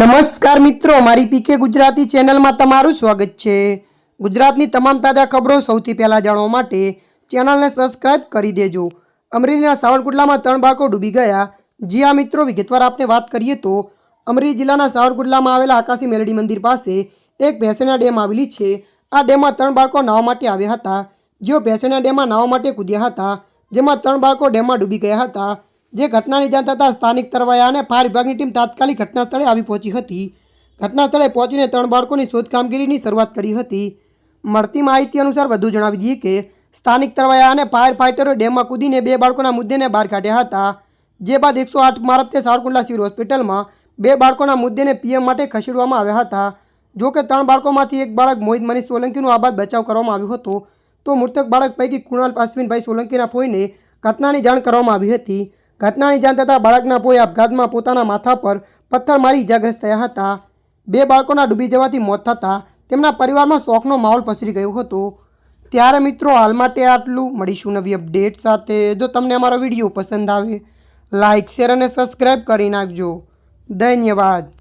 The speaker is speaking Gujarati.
નમસ્કાર મિત્રો, મારી પીકે ગુજરાતી ચેનલમાં તમારું સ્વાગત છે. ગુજરાતની તમામ તાજા ખબરો સૌથી પહેલાં જાણવા માટે ચેનલને સબસ્ક્રાઇબ કરી દેજો. અમરેલીના સાવરકુંડલામાં ત્રણ બાળકો ડૂબી ગયા. જી આ મિત્રો, વિગતવાર આપણે વાત કરીએ તો, અમરેલી જિલ્લાના સાવરકુંડલામાં આવેલા આકાશી મેલડી મંદિર પાસે એક ભેંસણા ડેમ આવેલી છે. આ ડેમમાં ત્રણ બાળકો નાહવા માટે આવ્યા હતા. જેઓ ભેંસણા ડેમમાં નાહવા માટે કૂદ્યા હતા, જેમાં ત્રણ બાળકો ડેમમાં ડૂબી ગયા હતા. જે ઘટનાની જાણ થતાં સ્થાનિક તરવાયા ફાયર વિભાગની ટીમ તાત્કાલિક ઘટના સ્થળે આવી પહોંચી હતી. ઘટના સ્થળે પહોંચીને ત્રણ બાળકોની શોધ કામગીરીની શરૂઆત કરી હતી. મળતી માહિતી અનુસાર વધુ જણાવી દઈએ કે સ્થાનિક તરવાયા અને ફાયર ફાઇટરો ડેમમાં કૂદીને બે બાળકોના મુદ્દેને બહાર કાઢ્યા હતા. જે બાદ એકસો આઠ મારફતે સારકુંડલા સિવિલ હોસ્પિટલમાં બે બાળકોના મુદ્દેને પીએમ માટે ખસેડવામાં આવ્યા હતા. જો કે ત્રણ બાળકોમાંથી એક બાળક મોહિત મનીષ સોલંકીનો આબાદ બચાવ કરવામાં આવ્યો હતો. તો મૃતક બાળક પૈકી કુણાલ અશ્વિનભાઈ સોલંકીના ફોઈને ઘટનાની જાણ કરવામાં આવી હતી. ઘટનાની જાણ થતાં બાળકના ફોઈ આપઘાતમાં પોતાના માથા પર પથ્થર મારી ઇજાગ્રસ્ત થયા હતા. બે બાળકોના ડૂબી જવાથી મોત થતાં તેમના પરિવારમાં શોકનો માહોલ પસરી ગયો હતો. ત્યારે મિત્રો, હાલ માટે આટલું. મળીશું નવી અપડેટ સાથે. જો તમને અમારો વીડિયો પસંદ આવે લાઇક શેર અને સબસ્ક્રાઈબ કરી નાખજો. ધન્યવાદ.